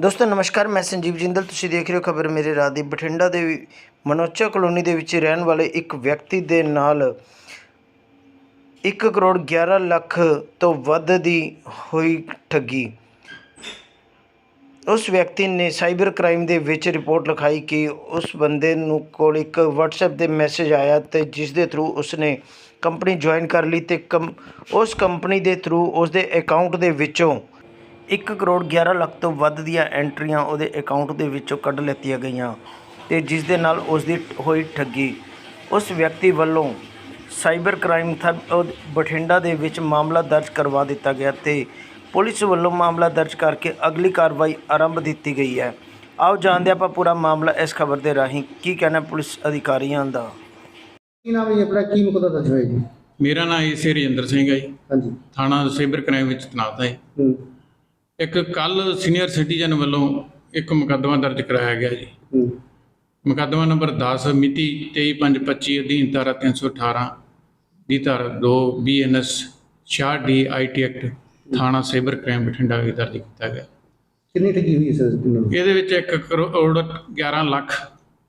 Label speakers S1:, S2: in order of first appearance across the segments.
S1: ਦੋਸਤੋ, ਨਮਸਕਾਰ, ਮੈਂ ਸੰਜੀਵ ਜਿੰਦਲ। ਤੁਸੀਂ ਦੇਖ ਰਹੇ ਹੋ ਖਬਰ ਮੇਰੇ ਰਾਤ ਦੀ। ਬਠਿੰਡਾ ਦੇ ਮਨੋਚਾ ਕਲੋਨੀ ਦੇ ਵਿੱਚ ਰਹਿਣ ਵਾਲੇ ਇੱਕ ਵਿਅਕਤੀ ਦੇ ਨਾਲ 1 ਕਰੋੜ 11 ਲੱਖ ਤੋਂ ਵੱਧ ਦੀ ਹੋਈ ਠੱਗੀ। ਉਸ ਵਿਅਕਤੀ ਨੇ ਸਾਈਬਰ ਕ੍ਰਾਈਮ ਦੇ ਵਿੱਚ ਰਿਪੋਰਟ ਲਿਖਾਈ ਕਿ ਉਸ ਬੰਦੇ ਨੂੰ ਕੋਲ ਇੱਕ WhatsApp ਦੇ ਮੈਸੇਜ ਆਇਆ ਤੇ ਜਿਸ ਦੇ ਥਰੂ ਉਸਨੇ ਕੰਪਨੀ ਜੁਆਇਨ ਕਰ ਲਈ ਤੇ ਕੰ- ਉਸ ਕੰਪਨੀ ਦੇ ਥਰੂ ਉਸ ਦੇ ਅਕਾਊਂਟ ਦੇ ਵਿੱਚੋਂ 1 ਕਰੋੜ 11 ਲੱਖ ਤੋਂ ਵੱਧ ਦੀਆਂ ਐਂਟਰੀਆਂ ਉਹਦੇ ਅਕਾਊਂਟ ਦੇ ਵਿੱਚੋਂ ਕੱਢ ਲਿੱਤੀਆਂ ਗਈਆਂ ਤੇ ਜਿਸ ਦੇ ਨਾਲ ਉਸ ਦੀ ਹੋਈ ਠੱਗੀ। ਉਸ ਵਿਅਕਤੀ ਵੱਲੋਂ ਸਾਈਬਰ ਕ੍ਰਾਈਮ ਥਾ ਉਹ ਬਠਿੰਡਾ ਦੇ ਵਿੱਚ ਮਾਮਲਾ ਦਰਜ ਕਰਵਾ ਦਿੱਤਾ ਗਿਆ ਤੇ ਪੁਲਿਸ ਵੱਲੋਂ ਮਾਮਲਾ ਦਰਜ ਕਰਕੇ ਅਗਲੀ ਕਾਰਵਾਈ ਆਰੰਭ ਦਿੱਤੀ ਗਈ ਹੈ। ਆਓ ਜਾਣਦੇ ਆਪਾਂ ਪੂਰਾ ਮਾਮਲਾ ਇਸ ਖਬਰ ਦੇ ਰਾਹੀਂ। ਕੀ ਕਹਿਣਾ ਪੁਲਿਸ ਅਧਿਕਾਰੀਆਂ ਦਾ?
S2: ਕੀ ਨਾਮ ਹੈ ਜੀ ਆਪਣਾ? ਕੀ ਮੁਕਦਾ ਦਰਜ ਹੋਇਆ ਜੀ?
S3: ਮੇਰਾ ਨਾਮ ਏ ਸੀ ਰਜਿੰਦਰ ਸਿੰਘ ਹੈ ਜੀ।
S2: ਹਾਂਜੀ।
S3: ਥਾਣਾ ਸਾਈਬਰ ਕ੍ਰਾਈਮ ਵਿੱਚ ਤੈਨਾਤ ਹੈ
S2: ਹੂੰ।
S3: ਇੱਕ ਕੱਲ ਸੀਨੀਅਰ ਸਿਟੀਜ਼ਨ ਵੱਲੋਂ ਇੱਕ ਮੁਕੱਦਮਾ ਦਰਜ ਕਰਾਇਆ ਗਿਆ ਜੀ। ਮੁਕੱਦਮਾ ਨੰਬਰ 10 ਮਿਤੀ 23/5/25 ਅਧੀਨ ਧਾਰਾ 318 ਦੀ ਧਾਰਾ 2 ਬੀਐਨਐਸ 66 ਡੀ ਆਈਟੀ ਐਕਟ ਥਾਣਾ ਸਾਈਬਰ ਕ੍ਰਾਈਮ ਬਠਿੰਡਾ ਵਿੱਚ ਦਰਜ ਕੀਤਾ ਗਿਆ।
S2: ਕਿੰਨੀ ਠੱਗੀ ਹੋਈ ਨੂੰ
S3: ਇਹਦੇ ਵਿੱਚ 1 ਕਰੋੜ 11 ਲੱਖ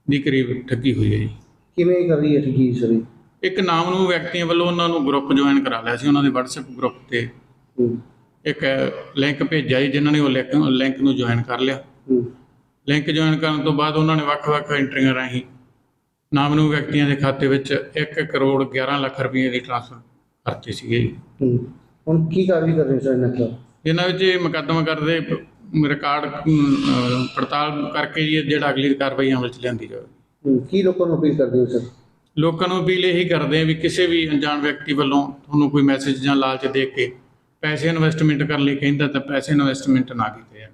S3: ਦੀ ਕਰੀਬ ਠੱਗੀ ਹੋਈ ਹੈ ਜੀ।
S2: ਕਿਵੇਂ ਕਰ ਰਹੀ ਹੈ ਠੱਗੀ ਸਰ?
S3: ਇੱਕ ਨਾਮ ਨੂੰ ਵਿਅਕਤੀਆਂ ਵੱਲੋਂ ਉਹਨਾਂ ਨੂੰ ਗਰੁੱਪ ਜੁਆਇਨ ਕਰਾ ਲਿਆ ਸੀ। ਉਹਨਾਂ ਦੇ WhatsApp ਗਰੁੱਪ ਤੇ ਇੱਕ ਲਿੰਕ ਭੇਜਿਆ ਜੀ ਜਿਨ੍ਹਾਂ ਨੇ ਉਹ ਲਿੰਕ ਲਿੰਕ ਨੂੰ ਜੁਆਇਨ ਕਰ ਲਿਆ। ਲਿੰਕ ਜੁਆਇਨ ਕਰਨ ਤੋਂ ਬਾਅਦ ਉਹਨਾਂ ਨੇ ਵੱਖ-ਵੱਖ ਐਂਟਰੀਆਂ ਰਾਹੀਂ ਨਾਮਨੂ ਵਿਅਕਤੀਆਂ ਦੇ ਖਾਤੇ ਵਿੱਚ 1 ਕਰੋੜ 11 ਲੱਖ ਰੁਪਏ ਦੀ ਟ੍ਰਾਂਸਫਰ ਕਰਤੀ ਸੀਗੀ ਜੀ।
S2: ਹੁਣ ਕੀ ਕਾਰਵਾਈ ਕਰ ਰਹੇ ਸਰ ਇਹਨਾਂ ਖਿਲਾਫ?
S3: ਇਹਨਾਂ ਵਿੱਚ ਇਹ ਮੁਕੱਦਮਾ ਕਰਦੇ ਰਿਕਾਰਡ ਪੜਤਾਲ ਕਰਕੇ ਜੀ ਜਿਹੜਾ ਅਗਲੀ ਕਾਰਵਾਈ ਅਮਲ ਚ ਲਿਆਂਦੀ ਜਾਵੇ।
S2: ਕੀ ਲੋਕਾਂ ਨੂੰ ਅਪੀਲ ਕਰਦੇ ਹੋ ਸਰ?
S3: ਲੋਕਾਂ ਨੂੰ ਅਪੀਲ ਇਹੀ ਕਰਦੇ ਆ ਵੀ ਕਿਸੇ ਵੀ ਅਣਜਾਣ ਵਿਅਕਤੀ ਵੱਲੋਂ ਤੁਹਾਨੂੰ ਕੋਈ ਮੈਸੇਜ ਜਾਂ ਲਾਲਚ ਦੇ ਕੇ ਪੈਸੇ ਇਨਵੈਸਟਮੈਂਟ ਕਰਨ ਲਈ ਕਹਿੰਦਾ ਤਾਂ ਪੈਸੇ ਇਨਵੈਸਟਮੈਂਟ ਨਾ ਕੀਤੇ ਜਾਣ।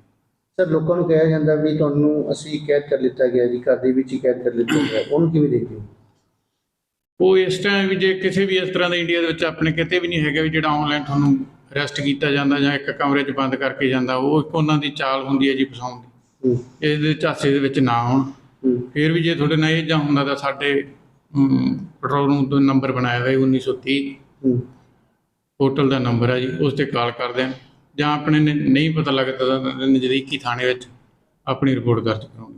S2: ਸਰ ਲੋਕਾਂ ਨੂੰ ਕਿਹਾ ਜਾਂਦਾ ਵੀ ਤੁਹਾਨੂੰ ਅਸੀਂ ਕੈਦ ਕਰ ਲਿੱਤਾ ਗਿਆ ਜੀ ਘਰ ਦੇ ਵਿੱਚ ਹੀ ਕੈਦ ਕਰ ਲਿੱਤਾ ਗਿਆ। ਉਹਨੂੰ ਕਿਵੇਂ ਦੇਖਦੇ ਹੋ?
S3: ਉਹ ਇਸ ਟਾਈਮ ਵੀ ਜੇ ਕਿਸੇ ਵੀ ਇਸ ਤਰ੍ਹਾਂ ਦਾ ਇੰਡੀਆ ਦੇ ਵਿੱਚ ਆਪਣੇ ਕਿਤੇ ਵੀ ਨਹੀਂ ਹੈਗਾ ਵੀ ਜਿਹੜਾ ਆਨਲਾਈਨ ਤੁਹਾਨੂੰ ਅਰੈਸਟ ਕੀਤਾ ਜਾਂਦਾ ਜਾਂ ਇੱਕ ਕਮਰੇ 'ਚ ਬੰਦ ਕਰਕੇ ਜਾਂਦਾ ਉਹ ਇੱਕ ਉਹਨਾਂ ਦੀ ਚਾਲ ਹੁੰਦੀ ਹੈ ਜੀ ਫਸਾਉਣ ਦੀ। ਇਹਦੇ ਝਾਸੇ ਦੇ ਵਿੱਚ ਨਾ ਆਉਣ।
S2: ਹੂੰ।
S3: ਫਿਰ ਵੀ ਜੇ ਤੁਹਾਡੇ ਨਾਲ ਇਹ ਜਾਂ ਹੁੰਦਾ ਤਾਂ ਸਾਡੇ ਪੈਟਰੋਲ ਨੂੰ ਨੰਬਰ ਬਣਾਇਆ ਹੋਇਆ 1930
S2: ਹੂੰ।
S3: ਹੋਟਲ ਦਾ ਨੰਬਰ ਹੈ ਜੀ, ਉਸ ਤੇ ਕਾਲ ਕਰ ਦੇਣ ਜਾਂ ਆਪਣੇ ਨੇ ਨਹੀਂ ਪਤਾ ਲੱਗਦਾ ਤਾਂ ਨਜ਼ਦੀਕੀ ਥਾਣੇ ਵਿੱਚ ਆਪਣੀ ਰਿਪੋਰਟ ਦਰਜ ਕਰਾਉਣੀ